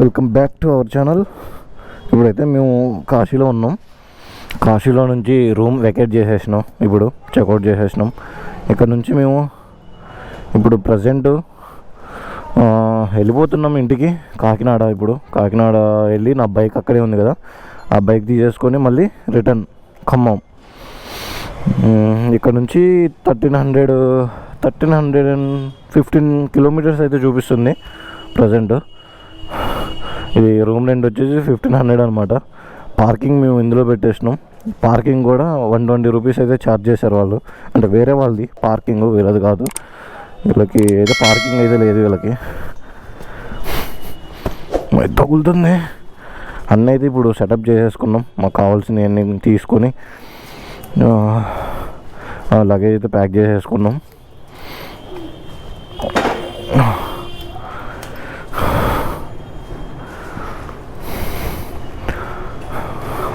Welcome back to our channel. ఇప్పుడైతే మేము కాశీలో ఉన్నాం. కాశీలో నుంచి రూమ్ వెకేట్ చేసేసినాం. ఇప్పుడు చెక్అవుట్ చేసేసినాం. ఇక్కడ నుంచి మేము ఇప్పుడు ప్రజెంట్ వెళ్ళిపోతున్నాం ఇంటికి. కాకినాడ ఇప్పుడు. కాకినాడ వెళ్ళి నా బైక్ అక్కడే ఉంది కదా. ఆ బైక్ తీసేసుకొని మళ్ళీ రిటర్న్ ఖమ్మం. ఇక్కడ నుంచి thirteen hundred thirteen hundred and fifteen kilometers అయితే చూపిస్తుంది ప్రజెంట్. ఇది రూమ్ రెంట్ వచ్చేసి ఫిఫ్టీన్ హండ్రెడ్ అనమాట పార్కింగ్ మేము ఇందులో పెట్టేసినాం. పార్కింగ్ కూడా వన్ ట్వంటీ రూపీస్ అయితే ఛార్జ్ చేశారు వాళ్ళు. అంటే వేరే వాళ్ళది. పార్కింగ్ వీళ్ళది కాదు. వీళ్ళకి ఏదో పార్కింగ్ అయితే లేదు వీళ్ళకి. తగులుతుంది. అన్నీ అయితే ఇప్పుడు సెటప్ చేసేసుకున్నాం. మాకు కావాల్సినవి అన్నీ తీసుకొని లగేజ్ అయితే ప్యాక్ చేసేసుకున్నాం.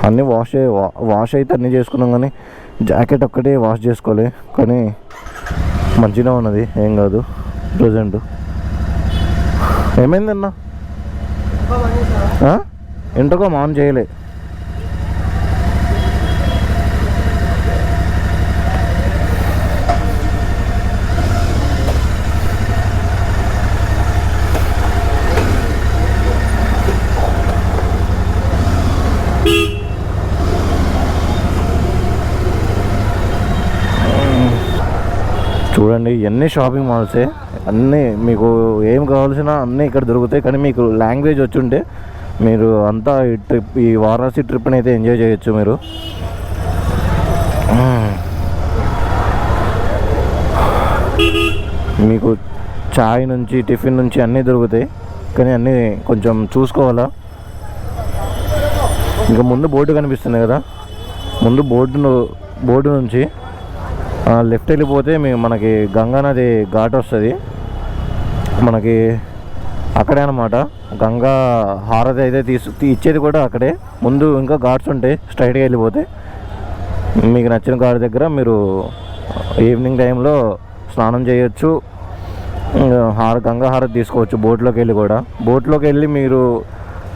అన్నీ వాష్ వా- వాష్ అయితే అన్నీ చేసుకున్నాం కానీ జాకెట్ ఒక్కటే వాష్ చేసుకోలే. కానీ మంచిగా ఉన్నది ఏం కాదు. ప్రజెంట్ ఏమైందన్నా? ఆ? ఇంటకో ఆన్ చేయలే. చూడండి ఎన్ని షాపింగ్ మాల్సే అన్నీ మీకు ఏం కావాల్సిన అన్నీ ఇక్కడ దొరుకుతాయి. కానీ మీకు లాంగ్వేజ్ వచ్చుంటే మీరు అంతా ఈ ట్రిప్ ఈ వారణాసి ట్రిప్ని అయితే ఎంజాయ్ చేయొచ్చు మీరు. మీకు చాయ్ నుంచి టిఫిన్ నుంచి అన్నీ దొరుకుతాయి. కానీ అన్నీ కొంచెం చూసుకోవాలా? ఇంకా ముందు బోర్డు కనిపిస్తుంది కదా? ముందు బోర్డును బోర్డు నుంచి లెఫ్ట్ వెళ్ళిపోతే మేము మనకి గంగానది ఘాట్ వస్తుంది. మనకి అక్కడే అనమాట గంగా హారతి అయితే తీసు ఇచ్చేది కూడా అక్కడే. ముందు ఇంకా ఘాట్స్ ఉంటాయి స్ట్రైట్గా వెళ్ళిపోతే. మీకు నచ్చిన ఘాట్ దగ్గర మీరు ఈవినింగ్ టైంలో స్నానం చేయొచ్చు. హార గంగా హారతి తీసుకోవచ్చు బోట్లోకి వెళ్ళి కూడా. బోట్లోకి వెళ్ళి మీరు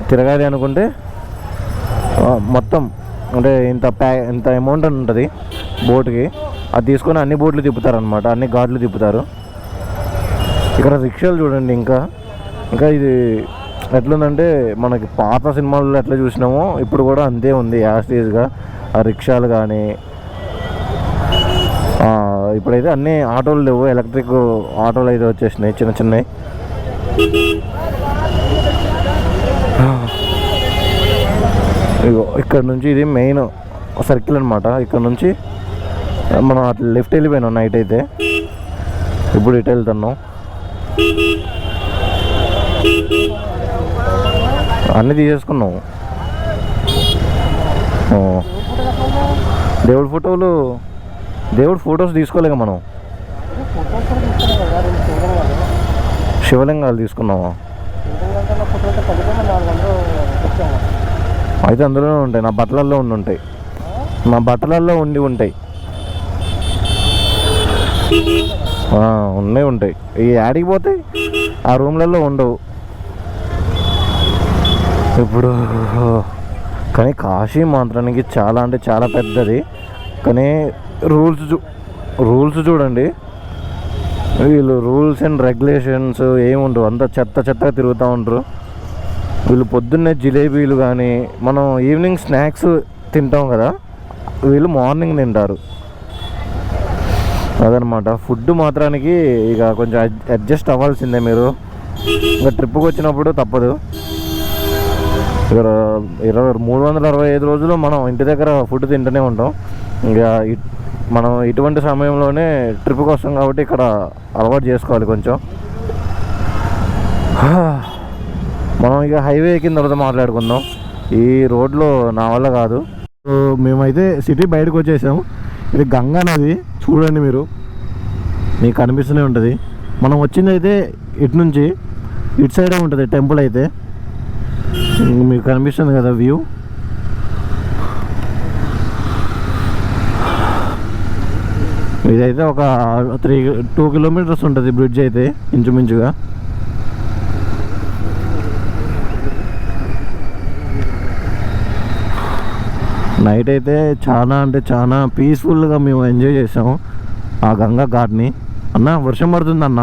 తిరగాలి అనుకుంటే మొత్తం అంటే ఇంత ప్యా ఇంత అమౌంట్ అని ఉంటుంది బోట్కి అది తీసుకొని అన్ని బోట్లు తిప్పుతారనమాట అన్ని ఘాట్లు తిప్పుతారు. ఇక్కడ రిక్షాలు చూడండి ఇంకా. ఇంకా ఇది ఎట్లుందంటే మనకి పాత సినిమాల్లో ఎట్లా చూసినామో ఇప్పుడు కూడా అంతే ఉంది యాస్టేజ్గా ఆ రిక్షాలు కానీ ఇప్పుడైతే అన్ని ఆటోలు లేవు ఎలక్ట్రిక్ ఆటోలు అయితే వచ్చేసినాయి చిన్న చిన్నవి. ఇగో ఇక్కడ నుంచి ఇది మెయిన్ సర్కిల్ అనమాట ఇక్కడ నుంచి మనం అట్లా లెఫ్ట్ వెళ్ళిపోయినాం నైట్ అయితే. ఇప్పుడు ఇటు వెళ్తున్నాం. అన్నీ తీసేసుకున్నాం. దేవుడి ఫోటోలు దేవుడి ఫొటోస్ తీసుకోలేక మనం. శివలింగాలు తీసుకున్నామా అయితే అందులోనే ఉంటాయి. నా బట్టలల్లో ఉండి ఉంటాయి. నా బట్టలల్లో ఉండి ఉంటాయి. ఉన్నాయి ఉంటాయి. ఈ యాడికి పోతే ఆ రూమ్లలో ఉండవు. ఇప్పుడు కానీ కాశీ మాత్రానికి చాలా అంటే చాలా పెద్దది. కానీ రూల్స్ చూ రూల్స్ చూడండి. వీళ్ళు రూల్స్ అండ్ రెగ్యులేషన్స్ ఏముండవు. అంతా చెత్త చెత్తగా తిరుగుతూ ఉంటారు వీళ్ళు పొద్దున్నే జిలేబీలు కానీ మనం ఈవినింగ్ స్నాక్స్ తింటాం కదా వీళ్ళు మార్నింగ్ తింటారు. అదనమాట. ఫుడ్ మాత్రానికి ఇక కొంచెం అడ్జస్ట్ అవ్వాల్సిందే మీరు. ఇంకా ట్రిప్కి వచ్చినప్పుడు తప్పదు. ఇక్కడ ఇరవై మూడు వందల అరవై ఐదు రోజులు మనం ఇంటి దగ్గర ఫుడ్ తింటూనే ఉంటాం. ఇక మనం ఇటువంటి సమయంలోనే ట్రిప్ వస్తాం కాబట్టి ఇక్కడ అలవాటు చేసుకోవాలి కొంచెం. మనం ఇక హైవే ఎక్కిన తర్వాత మాట్లాడుకుందాం. ఈ రోడ్లో నా వల్ల కాదు. సో మేమైతే సిటీ బయటకు వచ్చేసాం. ఇది గంగా నది. చూడండి మీరు. మీకు కనిపిస్తూనే ఉంటుంది. మనం వచ్చింది అయితే ఇటు నుంచి ఇటు సైడే ఉంటుంది టెంపుల్ అయితే. మీకు కనిపిస్తుంది కదా వ్యూ. ఇదైతే ఒక త్రీ టూ కిలోమీటర్స్ ఉంటుంది బ్రిడ్జ్ అయితే ఇంచుమించుగా. నైట్ అయితే చాలా అంటే చాలా పీస్ఫుల్గా మేము ఎంజాయ్ చేసాము ఆ గంగా ఘాట్ని. అన్న వర్షం పడుతుంది అన్న.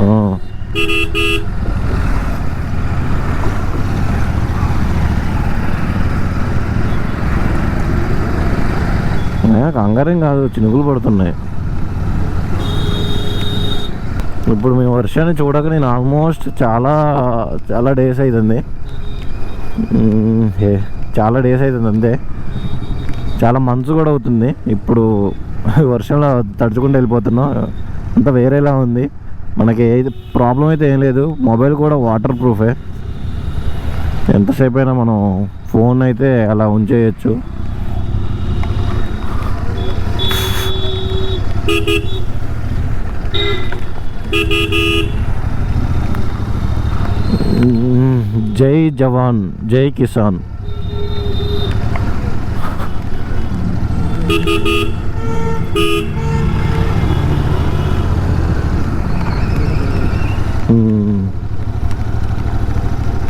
ఆ. కాదు చినుకులు పడుతున్నాయి. ఇప్పుడు మేము వర్షాన్ని చూడక నేను ఆల్మోస్ట్ చాలా చాలా డేస్ అవుతుంది చాలా డేస్ అవుతుంది అంతే. చాలా మంచు కూడా అవుతుంది. ఇప్పుడు వర్షంలో తడుచుకుంటూ వెళ్ళిపోతున్నాం. అంతా వేరేలా ఉంది. మనకి ఏది ప్రాబ్లం అయితే ఏం లేదు. మొబైల్ కూడా వాటర్ ప్రూఫే ఎంతసేపు అయినా మనం ఫోన్ అయితే అలా ఉంచేయచ్చు. మ్మ్. జై జవాన్ జై కిసాన్.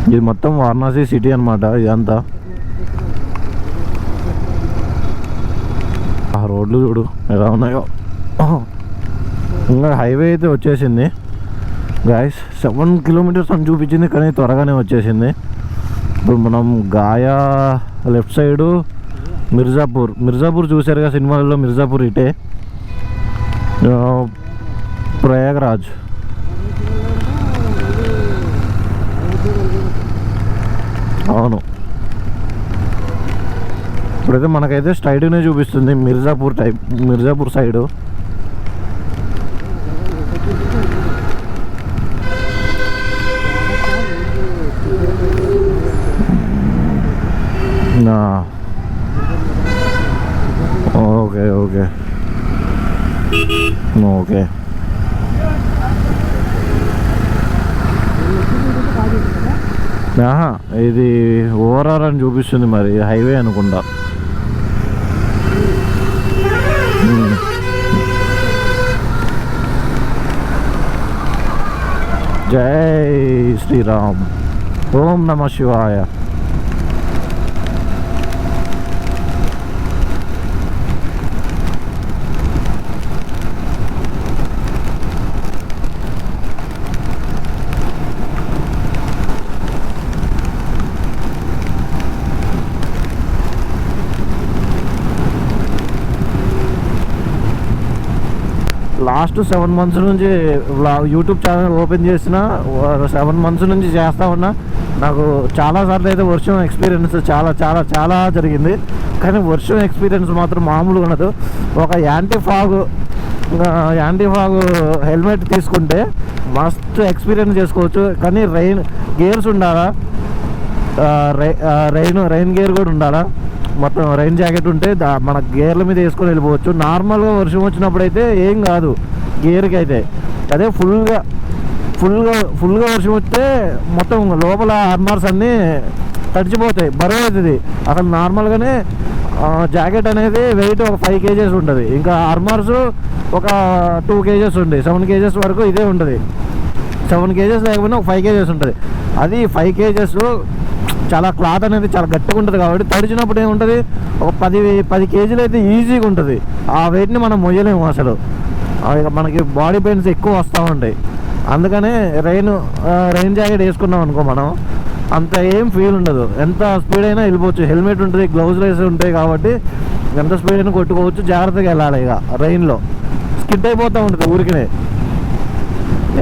ఇది మొత్తం వారణాసి సిటీ అనమాట ఇదంతా. ఆ రోడ్లు చూడు ఎలా ఉన్నాయో. ఇంకా హైవే అయితే వచ్చేసింది. గాయస్ సెవెన్ కిలోమీటర్స్ అని చూపించింది కానీ త్వరగానే వచ్చేసింది. ఇప్పుడు మనం గాయా లెఫ్ట్ సైడు మిర్జాపూర్ మిర్జాపూర్ చూసారుగా సినిమాలలో మిర్జాపూర్ ఇటే. ప్రయాగరాజ్ అవును. ఇప్పుడైతే మనకైతే స్ట్రైట్గానే చూపిస్తుంది మిర్జాపూర్ టైప్ మిర్జాపూర్ సైడు నా ఓకే ఓకే ఓకే. ఆహా ఇది ఓవరాల్ అని చూపిస్తుంది మరి హైవే అనుకుంటా. జై శ్రీరామ్. ఓం నమ శివాయ. లాస్ట్ సెవెన్ మంత్స్ నుంచి యూట్యూబ్ ఛానల్ ఓపెన్ చేసిన సెవెన్ మంత్స్ నుంచి చేస్తా ఉన్నా నాకు చాలాసార్లు అయితే వర్షం ఎక్స్పీరియన్స్ చాలా చాలా చాలా జరిగింది. కానీ వర్షం ఎక్స్పీరియన్స్ మాత్రం మామూలుగా ఉండదు. ఒక anti fog anti fog helmet తీసుకుంటే మస్తు ఎక్స్పీరియన్స్ చేసుకోవచ్చు. కానీ రైన్ గేర్స్ ఉండాలా? రై- రైన్ రైన్ గేర్ కూడా ఉండాలా? మొత్తం రైన్ జాకెట్ ఉంటే దా- మన గేర్ల మీద వేసుకొని వెళ్ళిపోవచ్చు. నార్మల్గా వర్షం వచ్చినప్పుడు అయితే ఏం కాదు. గేర్కి అయితే. అదే ఫుల్గా ఫుల్గా ఫుల్గా వర్షం వస్తే మొత్తం లోపల ఆర్మర్స్ అన్నీ తడిచిపోతాయి. బరువు అవుతుంది. అసలు నార్మల్గానే జాకెట్ అనేది వెయిట్ ఒక ఫైవ్ కేజెస్ ఉంటుంది. ఇంకా ఆర్మర్స్ ఒక టూ కేజెస్ ఉంది సెవెన్ కేజెస్ వరకు ఇదే ఉంటుంది. సెవెన్ కేజెస్ లేకపోయినా ఒక ఫైవ్ కేజెస్ ఉంటుంది. అది ఫైవ్ కేజెస్ చాలా క్లాత్ అనేది చాలా గట్టిగా ఉంటుంది కాబట్టి తడిచినప్పుడు ఏముంటుంది? ఒక పది పది కేజీలు అయితే ఈజీగా ఉంటుంది. ఆ వెయిట్ని మనం మొయ్యలేము అసలు. ఇక మనకి బాడీ పెయిన్స్ ఎక్కువ వస్తూ ఉంటాయి. అందుకనే రైన్ రైన్ జాకెట్ వేసుకున్నాం అనుకో మనం అంత ఏం ఫీల్ ఉండదు. ఎంత స్పీడ్ అయినా వెళ్ళిపోవచ్చు. హెల్మెట్ ఉంటుంది గ్లౌజ్ రేస్ ఉంటాయి కాబట్టి ఎంత స్పీడ్ అయినా కొట్టుకోవచ్చు. జాగ్రత్తగా వెళ్ళాలి ఇక రైన్లో స్కిడ్ అయిపోతూ ఉంటుంది ఊరికినే.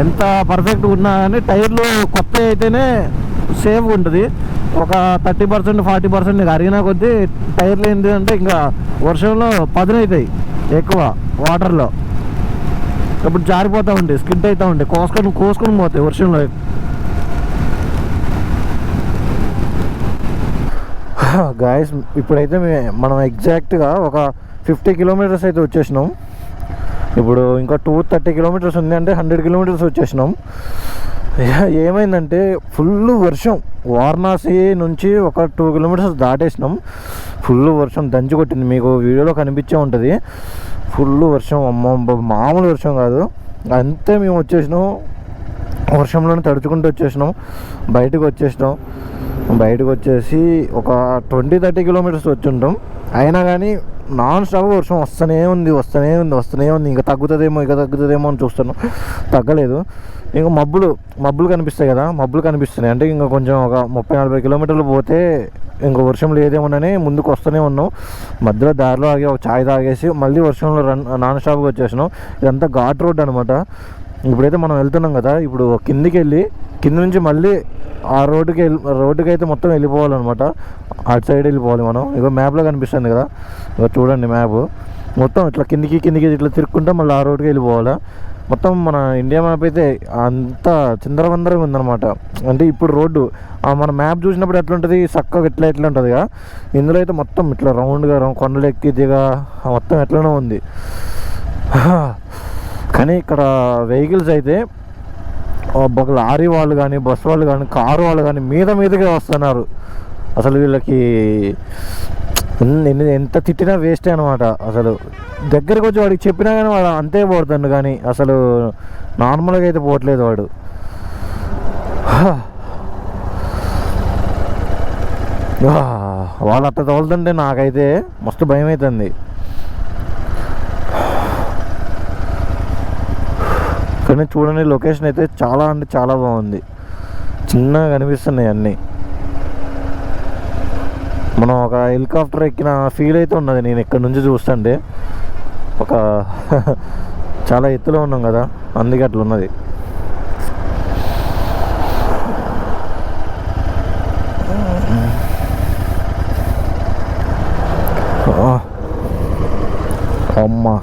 ఎంత పర్ఫెక్ట్ ఉన్నా కానీ టైర్లు కొత్త అయితేనే సేఫ్ ఉంటుంది. ఒక థర్టీ పర్సెంట్ ఫార్టీ పర్సెంట్ అరిగినా కొద్దీ టైర్లు ఏంటి అంటే ఇంకా వర్షంలో పదునవుతాయి ఎక్కువ వాటర్లో. ఇప్పుడు జారిపోతూ ఉంటాయి స్కిడ్ అవుతూ ఉంటాయి కోసుకొని కోసుకొని పోతాయి వర్షంలో. గాయస్ ఇప్పుడైతే మనం ఎగ్జాక్ట్గా ఒక ఫిఫ్టీ కిలోమీటర్స్ అయితే వచ్చేసినాం. ఇప్పుడు ఇంకా టూ థర్టీ కిలోమీటర్స్ ఉంది అంటే హండ్రెడ్ కిలోమీటర్స్ వచ్చేసినాం. ఏమైందంటే ఫుల్ వర్షం. వారణాసి నుంచి ఒక టూ కిలోమీటర్స్ దాటేసినాం. ఫుల్ వర్షం దంచి కొట్టింది. మీకు వీడియోలో కనిపించే ఉంటుంది. ఫుల్ వర్షం అమ్మ మామూలు వర్షం కాదు. అంతే మేము వచ్చేసినాం. వర్షంలోనే తడుచుకుంటూ వచ్చేసినాం. బయటకు వచ్చేసినాం. బయటకు వచ్చేసి ఒక ట్వంటీ థర్టీ కిలోమీటర్స్ వచ్చి ఉంటాం అయినా కానీ నాన్ స్టాప్ వర్షం వస్తూనే ఉంది వస్తూనే ఉంది వస్తూనే ఉంది. ఇంకా తగ్గుతుందేమో ఇంకా తగ్గుతుందేమో అని చూస్తున్నాం. తగ్గలేదు. ఇంకా మబ్బులు మబ్బులు కనిపిస్తాయి కదా మబ్బులు కనిపిస్తున్నాయి. అంటే ఇంకా కొంచెం ఒక ముప్పై నలభై కిలోమీటర్లు పోతే ఇంకా వర్షం లేదేమోనని ముందుకు వస్తూనే ఉన్నాం. మధ్యలో దారిలో ఆగి ఒక ఛాయ్ తాగేసి మళ్ళీ వర్షంలో రన్ నాన్ స్టాప్గా వచ్చేసినాం. ఇదంతా ఘాట్ రోడ్ అనమాట ఇప్పుడైతే మనం వెళ్తున్నాం కదా ఇప్పుడు కిందికి వెళ్ళి కింద నుంచి మళ్ళీ ఆ రోడ్డుకి వెళ్ళి రోడ్డుకి అయితే మొత్తం వెళ్ళిపోవాలన్నమాట. అటు సైడ్ వెళ్ళిపోవాలి మనం. ఇగో మ్యాప్లో కనిపిస్తుంది కదా. ఇగో చూడండి మ్యాప్. మొత్తం ఇట్లా కిందికి కిందికి ఇట్లా తిరుక్కుంటే మళ్ళీ ఆ రోడ్డుకి వెళ్ళిపోవాలా. మొత్తం మన ఇండియా మ్యాప్ అయితే అంత చిందరవందరగా ఉందన్నమాట. అంటే ఇప్పుడు రోడ్డు మన మ్యాప్ చూసినప్పుడు ఎట్లుంటుంది? చక్కగా ఇట్లా ఎట్లా ఉంటుందిగా. ఇందులో అయితే మొత్తం ఇట్లా రౌండ్గా కొండలు ఎక్కి దిగా మొత్తం ఎట్లనో ఉంది. కానీ ఇక్కడ వెహికల్స్ అయితే ఒక లారీ వాళ్ళు కానీ బస్ వాళ్ళు కానీ కారు వాళ్ళు కానీ మీద మీదకే వస్తున్నారు. అసలు వీళ్ళకి ఎంత తిట్టినా వేస్టే అనమాట అసలు దగ్గరకు వచ్చి వాడికి చెప్పినా కానీ వాడు అంతే పోడుతుండు కానీ అసలు నార్మల్గా అయితే పోవట్లేదు వాడు. వాళ్ళు అట్లా తోలుతుంటే నాకైతే మస్తు భయం అవుతుంది కానీ చూడండి లొకేషన్ అయితే చాలా అంటే చాలా బాగుంది. చిన్నగా కనిపిస్తున్నాయి అన్నీ. మనం ఒక హెలికాప్టర్ ఎక్కిన ఫీల్ అయితే ఉన్నది. నేను ఇక్కడ నుంచి చూస్తుంటే ఒక చాలా ఎత్తులో ఉన్నాం కదా అందుకే అట్లా ఉన్నది. అమ్మా.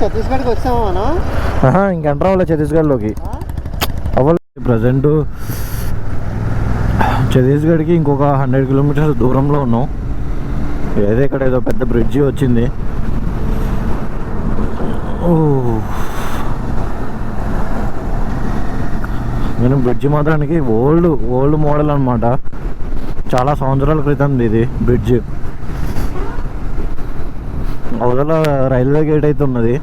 ఛత్తీస్గఢ్కి వచ్చాము మనం? ఇంకెంటర్ ఛత్తీస్గఢ్లోకి. అవ్వలేదు ప్రజెంట్ ఛత్తీస్గఢ్కి ఇంకొక హండ్రెడ్ కిలోమీటర్స్ దూరంలో ఉన్నాం. ఏదో ఇక్కడ ఏదో పెద్ద బ్రిడ్జి వచ్చింది. నేను బ్రిడ్జి మాత్రానికి ఓల్డ్ ఓల్డ్ మోడల్ అనమాట చాలా సంవత్సరాల క్రితం ఇది బ్రిడ్జ్. అవతల రైల్వే గేట్ అయితే ఉన్నది.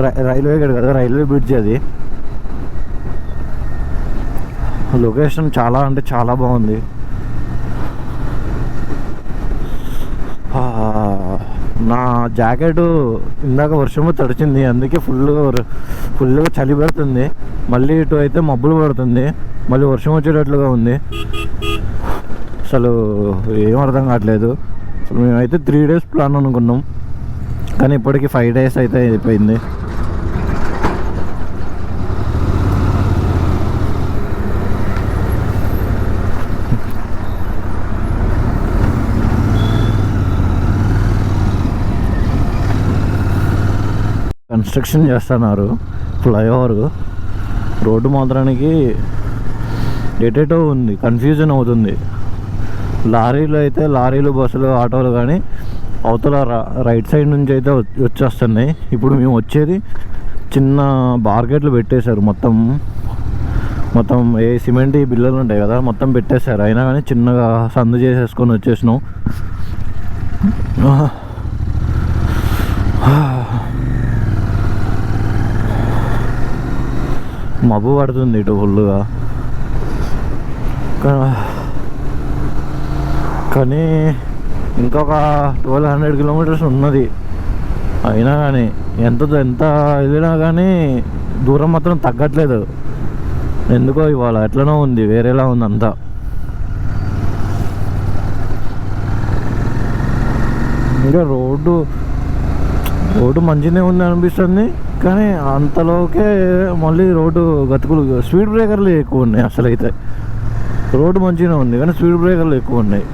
రై- రైల్వే గేట్ కదా రైల్వే బ్రిడ్జ్ అది. లొకేషన్ చాలా అంటే చాలా బాగుంది. నా జాకెట్ ఇందాక వర్షము తడిచింది అందుకే ఫుల్ ఫుల్గా చలి పెడుతుంది. మళ్ళీ ఇటు అయితే మబ్బులు పడుతుంది. మళ్ళీ వర్షం వచ్చేటట్లుగా ఉంది. అసలు ఏం అర్థం కావట్లేదు. మేమైతే త్రీ డేస్ ప్లాన్ అనుకున్నాం. కానీ ఇప్పటికి ఫైవ్ డేస్ అయితే అయిపోయింది. కన్స్ట్రక్షన్ చేస్తున్నారు ఫ్లైఓవర్. రోడ్డు మాత్రానికి ఎటేటో ఉంది కన్ఫ్యూజన్ అవుతుంది. లారీలు అయితే లారీలు బస్సులు ఆటోలు కానీ అవతల రైట్ సైడ్ నుంచి అయితే వచ్చేస్తున్నాయి. ఇప్పుడు మేము వచ్చేది చిన్న బార్గెట్లు పెట్టేశారు మొత్తం. మొత్తం ఏ సిమెంట్ ఈ బిల్లలు ఉంటాయి కదా మొత్తం పెట్టేశారు. అయినా కానీ చిన్నగా సందు చేసేసుకొని వచ్చేసినాం. మబ్బు పడుతుంది ఇటు ఫుల్గా కానీ ఇంకొక ట్వెల్వ్ హండ్రెడ్ కిలోమీటర్స్ ఉన్నది. అయినా కానీ ఎంత ఎంత వెళ్ళినా కానీ దూరం మాత్రం తగ్గట్లేదు. ఎందుకో ఇవాళ ఎట్లనో ఉంది వేరేలా ఉంది అంతా. ఇంకా రోడ్డు రోడ్డు మంచిగానే ఉంది అనిపిస్తుంది. కానీ అంతలోకే మళ్ళీ రోడ్డు గతుకులు స్పీడ్ బ్రేకర్లు ఎక్కువ ఉన్నాయి అసలు అయితే రోడ్డు మంచిగానే ఉంది కానీ స్పీడ్ బ్రేకర్లు ఎక్కువ ఉన్నాయి.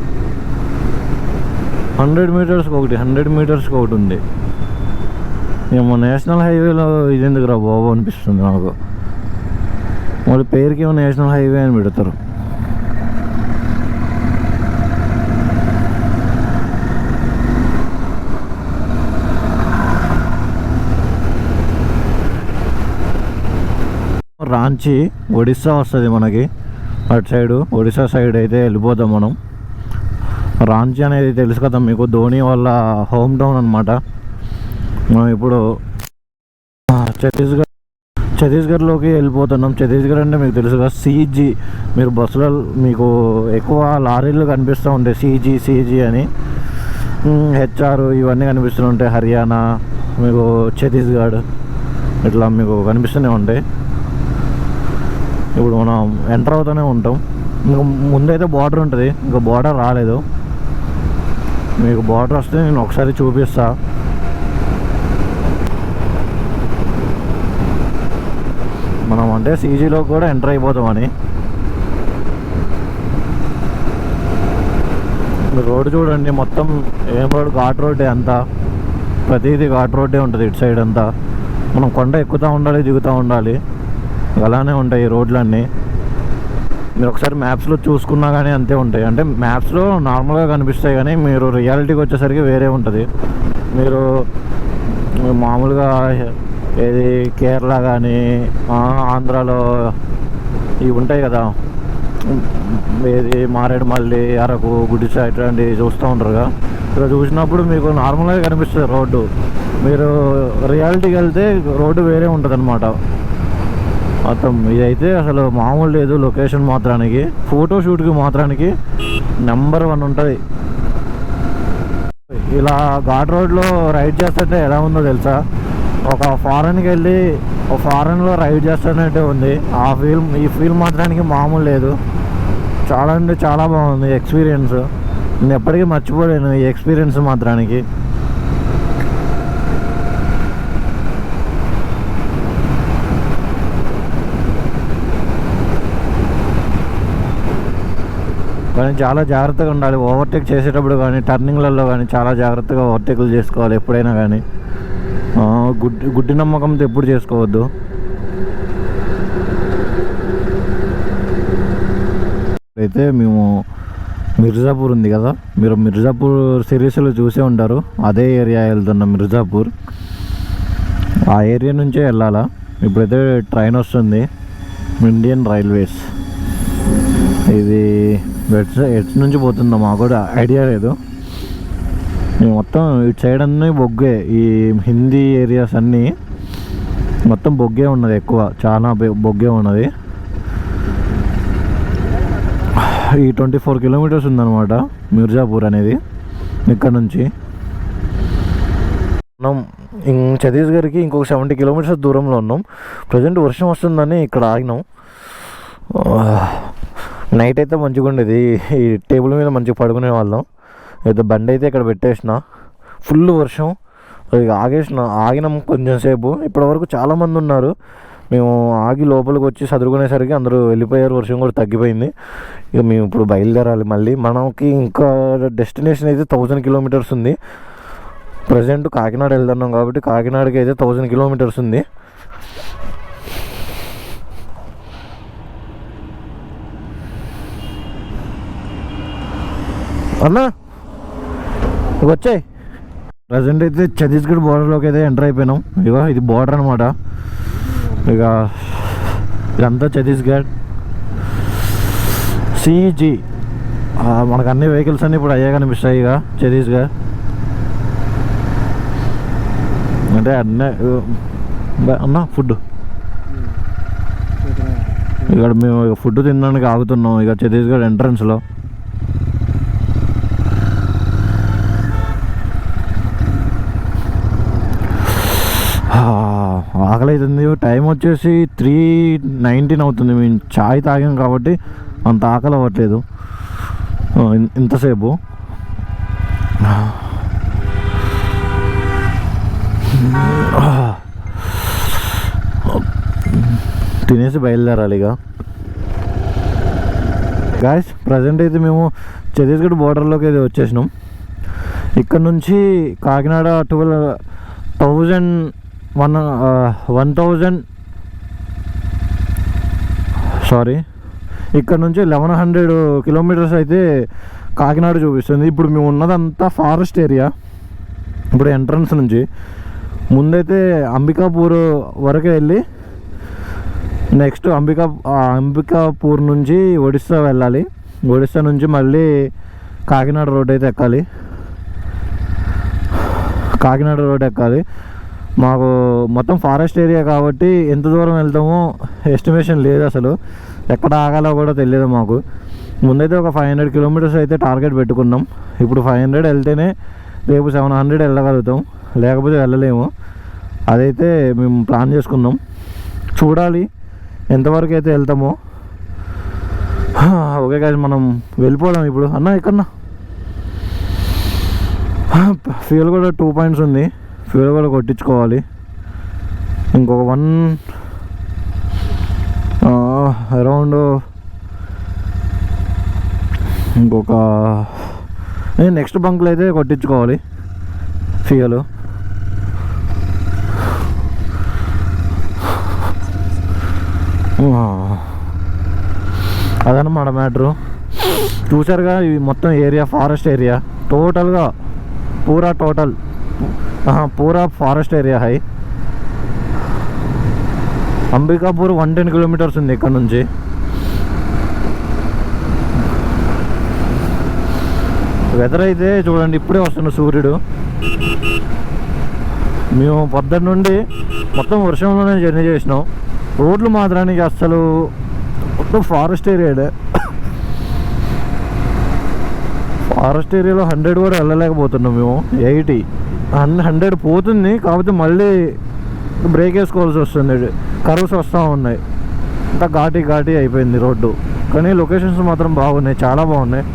హండ్రెడ్ మీటర్స్కి ఒకటి హండ్రెడ్ మీటర్స్కి ఒకటి ఉంది. ఏమో నేషనల్ హైవేలో ఇది ఎందుకు రా బాబు అనిపిస్తుంది నాకు. మళ్ళీ పేరుకి ఏమో నేషనల్ హైవే అని పెడతారు. రాంచి ఒడిస్సా వస్తుంది మనకి. అటు సైడు ఒడిస్సా సైడ్ అయితే వెళ్ళిపోతాం మనం. రాంచి అనేది తెలుసు కదా మీకు ధోని వాళ్ళ హోమ్ టౌన్ అనమాట మనం ఇప్పుడు ఛత్తీస్గఢ్ ఛత్తీస్గఢ్లోకి వెళ్ళిపోతున్నాం. ఛత్తీస్గఢ్ అంటే మీకు తెలుసు కదా సిజీ. మీరు బస్సులో మీకు ఎక్కువ లారీలు కనిపిస్తూ ఉంటాయి సీజీ సీజీ అని. హెచ్ఆర్ ఇవన్నీ కనిపిస్తూ ఉంటాయి హర్యానా మీకు ఛత్తీస్గఢ్ ఇట్లా మీకు కనిపిస్తూనే ఉంటాయి. ఇప్పుడు మనం ఎంటర్ అవుతూనే ఉంటాం. ఇంకా ముందైతే బార్డర్ ఉంటుంది. ఇంకా బార్డర్ రాలేదు. మీకు బార్డర్ వస్తే నేను ఒకసారి చూపిస్తా. మనం అంటే సీజీలో కూడా ఎంటర్ అయిపోతామని. రోడ్డు చూడండి మొత్తం ఏం రోడ్ ఘాట్ రోడ్డే అంతా. ప్రతిదీ ఘాట్ రోడ్డే ఉంటుంది ఇటు సైడ్ అంతా. మనం కొండ ఎక్కుతూ ఉండాలి దిగుతూ ఉండాలి. అలానే ఉంటాయి రోడ్లన్నీ. మీరు ఒకసారి మ్యాప్స్లో చూసుకున్నా కానీ అంతే ఉంటాయి. అంటే మ్యాప్స్లో నార్మల్గా కనిపిస్తాయి కానీ మీరు రియాలిటీకి వచ్చేసరికి వేరే ఉంటుంది. మీరు మామూలుగా ఏది కేరళ కానీ ఆంధ్రాలో ఇవి ఉంటాయి కదా. ఏది మారేడుమల్లి అరకు గుడిస ఇట్లాంటివి చూస్తూ ఉంటారుగా ఇక్కడ చూసినప్పుడు మీకు నార్మల్గా కనిపిస్తుంది రోడ్డు. మీరు రియాలిటీకి వెళ్తే రోడ్డు వేరే ఉంటుంది అనమాట మొత్తం ఇదైతే అసలు మామూలు లేదు లొకేషన్ మాత్రానికి. ఫోటో షూట్కి మాత్రానికి నెంబర్ వన్ ఉంటుంది. ఇలా ఘాట్ రోడ్లో రైడ్ చేస్తుంటే ఎలా ఉందో తెలుసా? ఒక ఫారెన్కి వెళ్ళి ఒక ఫారెన్లో రైడ్ చేస్తున్నట్టే ఉంది. ఆ ఫీల్ ఈ ఫీల్ మాత్రానికి మామూలు లేదు. చాలా అంటే చాలా బాగుంది ఎక్స్పీరియన్స్ నేను ఎప్పటికీ మర్చిపోలేను ఈ ఎక్స్పీరియన్స్ మాత్రానికి. కానీ చాలా జాగ్రత్తగా ఉండాలి. ఓవర్టేక్ చేసేటప్పుడు కానీ టర్నింగ్లలో కానీ చాలా జాగ్రత్తగా ఓవర్టేక్లు చేసుకోవాలి ఎప్పుడైనా కానీ. గుడ్డి గుడ్డి నమ్మకంతో ఎప్పుడు చేసుకోవద్దు. అయితే మేము మిర్జాపూర్ ఉంది కదా. మీరు మిర్జాపూర్ సిరీస్లో చూసే ఉంటారు. అదే ఏరియా వెళ్తున్న మిర్జాపూర్. ఆ ఏరియా నుంచే వెళ్ళాలా? ఇప్పుడైతే ట్రైన్ వస్తుంది. ఇండియన్ రైల్వేస్ ఇది ఎట్స్ ఎట్స్ నుంచి పోతుందో మాకు కూడా ఐడియా లేదు. మొత్తం ఇటు సైడ్ అన్నీ బొగ్గే. ఈ హిందీ ఏరియాస్ అన్నీ మొత్తం బొగ్గే ఉన్నది ఎక్కువ. చాలా బొగ్గే ఉన్నది. ఈ ట్వంటీ ఫోర్ కిలోమీటర్స్ ఉందన్నమాట మిర్జాపూర్ అనేది. ఇక్కడ నుంచి. మనం ఇం- ఛత్తీస్గఢ్కి ఇంకొక సెవెంటీ కిలోమీటర్స్ దూరంలో ఉన్నాం. ప్రజెంట్ వర్షం వస్తుందని ఇక్కడ ఆగినాం. నైట్ అయితే మంచిగా ఉండేది. ఈ టేబుల్ మీద మంచిగా పడుకునే వాళ్ళం. అయితే బండి అయితే ఇక్కడ పెట్టేసిన. ఫుల్ వర్షం. ఇక ఆగేసిన. ఆగినాం కొంచెం సేపు. ఇప్పటివరకు చాలామంది ఉన్నారు. మేము ఆగి లోపలికి వచ్చి చదువుకునేసరికి అందరూ వెళ్ళిపోయారు. వర్షం కూడా తగ్గిపోయింది. ఇక మేము ఇప్పుడు బయలుదేరాలి మళ్ళీ. మనకి ఇంకా డెస్టినేషన్ అయితే థౌజండ్ కిలోమీటర్స్ ఉంది. ప్రజెంట్ కాకినాడ వెళ్తున్నాం కాబట్టి కాకినాడకి అయితే థౌజండ్ కిలోమీటర్స్ ఉంది. అన్నా? ఇక వచ్చాయి ప్రజెంట్ అయితే ఛత్తీస్గఢ్ బోర్డర్లోకి అయితే ఎంటర్ అయిపోయినాం. ఇగో ఇది బోర్డర్ అనమాట ఇక ఇదంతా ఛత్తీస్గఢ్. సిజీ. మనకు అన్ని వెహికల్స్ అన్ని ఇప్పుడు అయ్యే కనిపిస్తాయి ఇక ఛత్తీస్గఢ్. అంటే అన్నీ అన్న ఫుడ్ ఇక్కడ మేము ఇక ఫుడ్ తినడానికి ఆగుతున్నాం ఇక ఛత్తీస్గఢ్ ఎంట్రన్స్లో. ఆకలి అవుతుంది టైం వచ్చేసి త్రీ నైన్టీన్ అవుతుంది. మేము చాయ్ తాగాం కాబట్టి అంత ఆకలి అవ్వట్లేదు ఇంతసేపు. తినేసి బయలుదేరాలి ఇక. గాయస్ ప్రజెంట్ అయితే మేము ఛత్తీస్గఢ్ బోర్డర్లోకి అయితే వచ్చేసినాం. ఇక్కడ నుంచి Kakinada twelve thousand one one thousand sorry ఇక్కడ నుంచి లెవెన్ హండ్రెడ్ కిలోమీటర్స్ అయితే కాకినాడ చూపిస్తుంది. ఇప్పుడు మేము ఉన్నదంతా ఫారెస్ట్ ఏరియా. ఇప్పుడు ఎంట్రన్స్ నుంచి. ముందైతే అంబికాపూర్ వరకు వెళ్ళి నెక్స్ట్ అంబికా అంబికాపూర్ నుంచి ఒడిస్సా వెళ్ళాలి. ఒడిస్సా నుంచి మళ్ళీ కాకినాడ రోడ్ అయితే ఎక్కాలి. కాకినాడ రోడ్ ఎక్కాలి. మాకు మొత్తం ఫారెస్ట్ ఏరియా కాబట్టి ఎంత దూరం వెళ్తామో ఎస్టిమేషన్ లేదు అసలు. ఎక్కడ ఆగాలో కూడా తెలియదు మాకు. ముందైతే ఒక ఫైవ్ హండ్రెడ్ కిలోమీటర్స్ అయితే టార్గెట్ పెట్టుకున్నాం. ఇప్పుడు ఫైవ్ హండ్రెడ్ వెళ్తేనే రేపు సెవెన్ హండ్రెడ్ వెళ్ళగలుగుతాం. లేకపోతే వెళ్ళలేము. అదైతే మేము ప్లాన్ చేసుకున్నాం. చూడాలి ఎంతవరకు అయితే వెళ్తామో. ఓకే కాదు మనం వెళ్ళిపోదాం ఇప్పుడు. అన్న ఎక్కడన్నా ఫ్యూల్ కూడా టూ పాయింట్స్ ఉంది. ఫ్యూల్ కూడా కొట్టించుకోవాలి. ఇంకొక వన్ అరౌండ్ ఇంకొక నెక్స్ట్ బంక్లో అయితే కొట్టించుకోవాలి. ఫ్యూల్ అదనమాట మ్యాటరు చూసారుగా ఇవి మొత్తం ఏరియా ఫారెస్ట్ ఏరియా టోటల్గా పూరా టోటల్ పూరా ఫారెస్ట్ ఏరియా హై అంబికాపూర్ వన్ టెన్ కిలోమీటర్స్ ఉంది ఇక్కడ నుంచి। వెదర్ అయితే చూడండి ఇప్పుడే వస్తున్న సూర్యుడు. మేము పొద్దున్న నుండి మొత్తం వర్షంలోనే జర్నీ చేసినాం. రోడ్లు మాత్రానికి అస్సలు మొత్తం ఫారెస్ట్ ఏరియాడే ఫారెస్ట్ ఏరియాలో హండ్రెడ్ కూడా వెళ్ళలేకపోతున్నాం మేము ఎయిటీ హండ్రెడ్ పోతుంది కాకపోతే మళ్ళీ బ్రేక్ వేసుకోవాల్సి వస్తుంది. కర్వ్స్ వస్తూ ఉన్నాయి. అంతా ఘాటి ఘాటి అయిపోయింది రోడ్డు. కానీ లొకేషన్స్ మాత్రం బాగున్నాయి. చాలా బాగున్నాయి.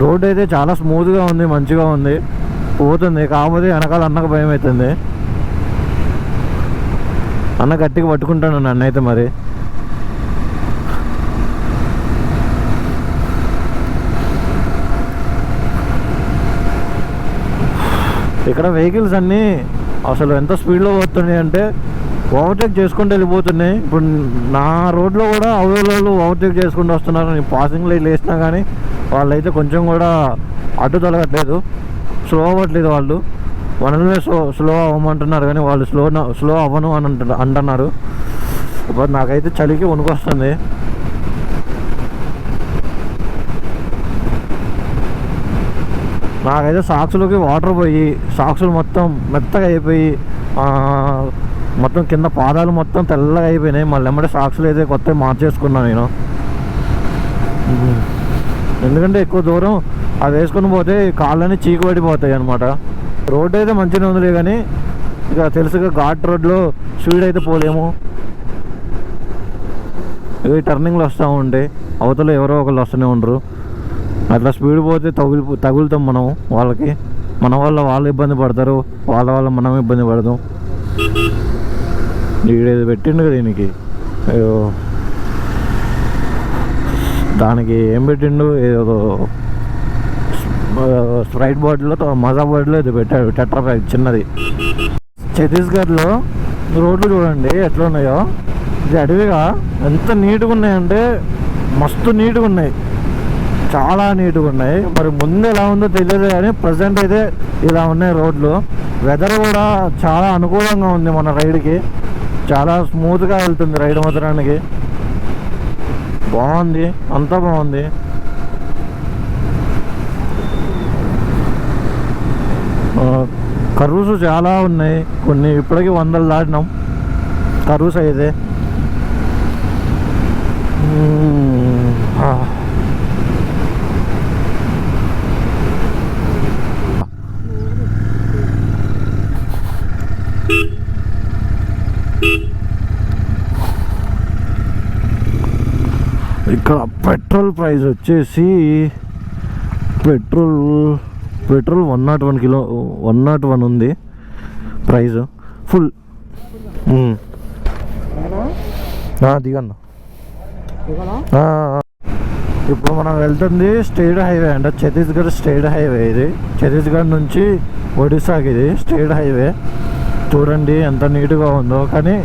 రోడ్ అయితే చాలా స్మూత్గా ఉంది మంచిగా ఉంది. పోతుంది. కాకపోతే వెనకాల అన్నకు భయం అవుతుంది. అన్న గట్టిగా పట్టుకుంటాను నన్ను అయితే మరి. ఇక్కడ వెహికల్స్ అన్నీ అసలు ఎంత స్పీడ్లో పోతున్నాయి అంటే ఓవర్టేక్ చేసుకుంటూ వెళ్ళిపోతున్నాయి. ఇప్పుడు నా రోడ్లో కూడా అవైలబుల్ ఓవర్టేక్ చేసుకుంటూ వస్తున్నారు. నేను పాసింగ్ లైట్ వేసినా కానీ వాళ్ళైతే కొంచెం కూడా అడ్డు తొలగట్లేదు స్లో అవ్వట్లేదు వాళ్ళు. మనల్ని స్లో స్లో అవ్వమంటున్నారు కానీ వాళ్ళు స్లో స్లో అవ్వను అని అంటున్నారు అంటున్నారు. బట్ నాకైతే చలికి వణుకొస్తుంది. నాకైతే సాక్స్లోకి వాటర్ పోయి సాక్సులు మొత్తం మెత్తగా అయిపోయి మొత్తం కింద పాదాలు మొత్తం తెల్లగా అయిపోయినాయి. మళ్ళీ ఎమ్మడే సాక్సులు అయితే కొత్త మార్చేసుకున్నాను నేను. ఎందుకంటే ఎక్కువ దూరం అది వేసుకొని పోతే కాళ్ళని చీకు పడిపోతాయి అనమాట రోడ్ అయితే మంచిగా ఉందిలే కానీ ఇక తెలుసుగా ఘాట్ రోడ్లో స్పీడ్ అయితే పోలేము. ఇవి టర్నింగ్లు వస్తూ ఉంటే అవతల ఎవరో ఒకళ్ళు వస్తూనే ఉండరు. అట్లా స్పీడ్ పోతే తగులు తగులుతాం మనం వాళ్ళకి. మన వల్ల వాళ్ళు ఇబ్బంది పడతారు వాళ్ళ వల్ల మనం ఇబ్బంది పడతాం. ఈడేది పెట్టిండు కదా దీనికి అయ్యో. దానికి ఏం పెట్టిండు? ఏదో స్ప్రైట్ బాటిల్లో మజా బాటిల్లో ఇది పెట్టాడు టెట్రా ప్యాక్ చిన్నది. ఛత్తీస్గఢ్లో రోడ్లు చూడండి ఎట్లా ఉన్నాయో ఇది అడవిగా ఎంత నీట్గా ఉన్నాయంటే మస్తు నీట్గా ఉన్నాయి చాలా నీట్గా ఉన్నాయి మరి ముందు ఎలా ఉందో తెలియదు కానీ ప్రజెంట్ అయితే ఇలా ఉన్నాయి రోడ్లు. వెదర్ కూడా చాలా అనుకూలంగా ఉంది మన రైడ్కి. చాలా స్మూత్గా వెళ్తుంది రైడ్ మాత్రానికి. బాగుంది. అంతా బాగుంది ఆ, కర్రూస్ చాలా ఉన్నాయి. కొన్ని ఇప్పటికీ వందలు దాటినాం. కర్రూస్ అయితే. ఇక్కడ పెట్రోల్ ప్రైస్ వచ్చేసి petrol petrol one nought one kilo one nought one ఉంది. Price full. దిగన్న. ఇప్పుడు మనం వెళ్తుంది స్టేట్ హైవే అంటే. ఛత్తీస్గఢ్ స్టేట్ హైవే ఇది. ఛత్తీస్గఢ్ నుంచి ఒడిశాకి ఇది స్టేట్ హైవే. చూడండి ఎంత నీట్గా ఉందో. కానీ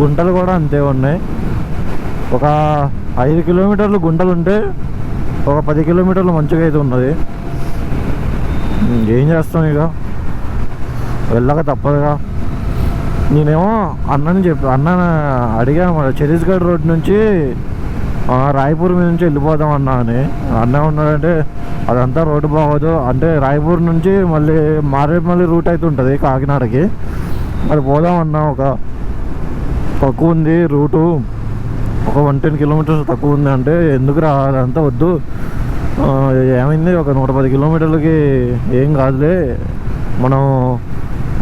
గుంటలు కూడా అంతే ఉన్నాయి. ఒక ఐదు కిలోమీటర్లు గుంటలు ఉంటే ఒక పది కిలోమీటర్లు మంచిగా అయితే ఉన్నది. ఏం చేస్తాం ఇక వెళ్ళక తప్పదుగా. నేనేమో అన్నని చెప్పి అన్న అడిగాను మరి ఛత్తీస్గఢ్ రోడ్ నుంచి రాయపూర్ మీద నుంచి వెళ్ళిపోదాం అన్నా అని. అన్న ఉన్నాడంటే అదంతా రోడ్డు బాగోదు. అంటే రాయపూర్ నుంచి మళ్ళీ మారేడుమల్లి రూట్ అయితే ఉంటుంది కాకినాడకి. అది పోదాం అన్నా ఒక తక్కువ ఉంది రూటు. ఒక వన్ టెన్ కిలోమీటర్స్ తక్కువ ఉంది అంటే ఎందుకు రా అదంతా వద్దు. ఏమైంది? ఒక నూట పది కిలోమీటర్లకి ఏం కాదులే. మనం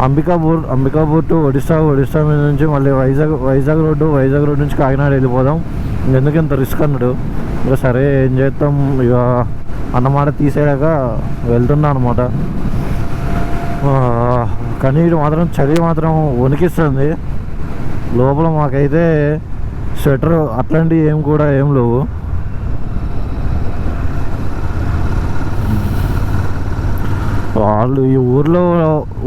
అంబికాపూర్ అంబికాపూర్ టు ఒడిస్సా ఒడిస్సా మీద నుంచి మళ్ళీ వైజాగ్ వైజాగ్ రోడ్డు వైజాగ్ రోడ్ నుంచి కాకినాడ వెళ్ళిపోదాం. ఎందుకు ఇంత రిస్క్ అన్నాడు? ఇక సరే ఏం చేస్తాం ఇక అన్నమాట తీసేయక వెళ్తున్నా అనమాట కానీ ఇటు మాత్రం చలి మాత్రం వణికిస్తుంది. లోపల మాకైతే స్వెటర్ అట్లాంటివి ఏం కూడా ఏం లేవు. వాళ్ళు ఈ ఊర్లో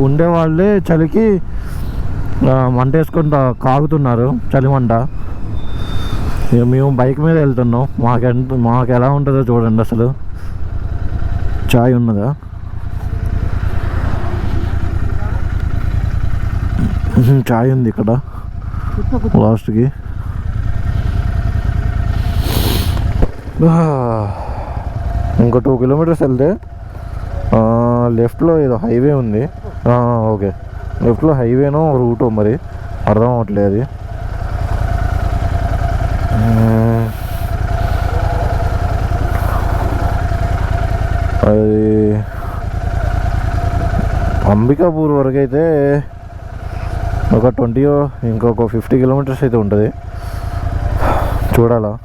ఉండే వాళ్ళే చలికి మంట వేసుకుంటా కాగుతున్నారు చలి మంట. ఇక మేము బైక్ మీద వెళ్తున్నాం. మాకెంత మాకు ఎలా ఉంటుందో చూడండి అసలు. చాయ్ ఉన్నదా? చాయ్ ఉంది ఇక్కడ. లాస్ట్కి. ఇంకో టూ కిలోమీటర్స్ వెళ్తే లెఫ్ట్లో ఏదో హైవే ఉంది. ఓకే. లెఫ్ట్లో హైవేనో రూటో మరి? అర్థం అవ్వట్లేదు అది. అది అంబికాపూర్ వరకు అయితే ఒక ట్వంటీ ఇంకొక ఫిఫ్టీ కిలోమీటర్స్ అయితే ఉంటుంది. చూడాలా?